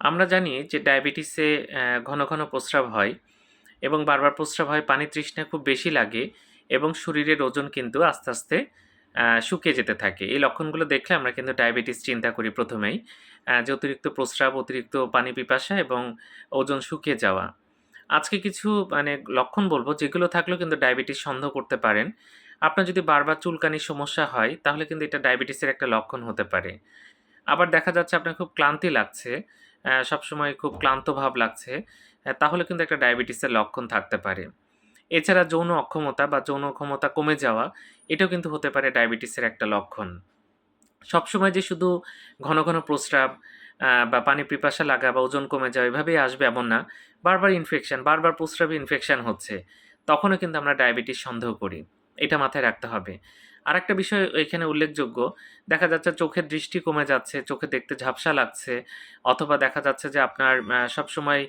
আমরা জানি যে ডায়াবেটিসে ঘন, ঘন প্রস্রাব হয় এবং বারবার প্রস্রাব হয়, পানি তৃষ্ণা খুব বেশি লাগে এবং শরীরের ওজন কিন্তু আস্তে, আস্তে শুকিয়ে যেতে থাকে। এই লক্ষণগুলো দেখলে আমরা কিন্তু ডায়াবেটিস চিন্তা করি প্রথমেই যে অতিরিক্ত প্রস্রাব, অতিরিক্ত পানি পিপাসা এবং ওজন শুকিয়ে যাওয়া। আজকে কিছু মানে লক্ষণ বলব যেগুলো থাকলেও কিন্তু ডায়াবেটিস সন্দেহ করতে পারেন। আপনার যদি বারবার চুলকানির সমস্যা হয় তাহলে কিন্তু এটা ডায়াবেটিসের একটা লক্ষণ হতে পারে। আবার দেখা যাচ্ছে আপনার খুব ক্লান্তি লাগছে, সবসময় খুব ক্লান্ত ভাব লাগছে, তাহলে কিন্তু একটা ডায়াবেটিসের লক্ষণ থাকতে পারে। এছাড়া যৌন অক্ষমতা বা যৌন ক্ষমতা কমে যাওয়া, এটাও কিন্তু হতে পারে ডায়াবেটিসের একটা লক্ষণ। সবসময় যে শুধু ঘন, ঘন প্রস্রাব বা পানির পিপাসা লাগা বা ওজন কমে যাওয়া এভাবেই আসবে এমন না। বারবার ইনফেকশন, বারবার প্রস্রাবে ইনফেকশন হচ্ছে। তখনও কিন্তু আমরা ডায়াবেটিস সন্দেহ করি। এটা মাথায় রাখতে হবে। আর একটা বিষয় এখানে উল্লেখযোগ্য, দেখা যাচ্ছে চোখের দৃষ্টি কমে যাচ্ছে, চোখে দেখতে ঝাপসা লাগছে অথবা দেখা যাচ্ছে যে আপনার সবসময়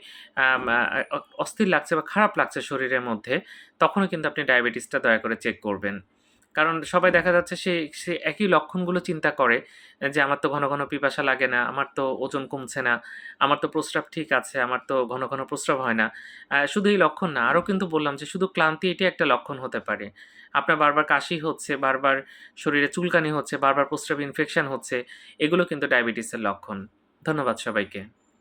অস্থির লাগছে বা খারাপ লাগছে শরীরের মধ্যে, তখনও কিন্তু আপনি ডায়াবেটিসটা দয়া করে চেক করবেন। কারণ সবাই দেখা যাচ্ছে সে সে একই লক্ষণগুলো চিন্তা করে যে আমার তো ঘন, ঘন পিপাসা লাগে না, আমার তো ওজন কমছে না, আমার তো প্রস্রাব ঠিক আছে, আমার তো ঘন, ঘন প্রস্রাব হয় না। শুধু এই লক্ষণ না, আরও কিন্তু বললাম যে শুধু ক্লান্তি এটাই একটা লক্ষণ হতে পারে। আপনার বারবার কাশি হচ্ছে, বারবার শরীরে চুলকানি হচ্ছে, বারবার প্রস্রাব ইনফেকশন হচ্ছে, এগুলো কিন্তু ডায়াবেটিসের লক্ষণ। ধন্যবাদ সবাইকে।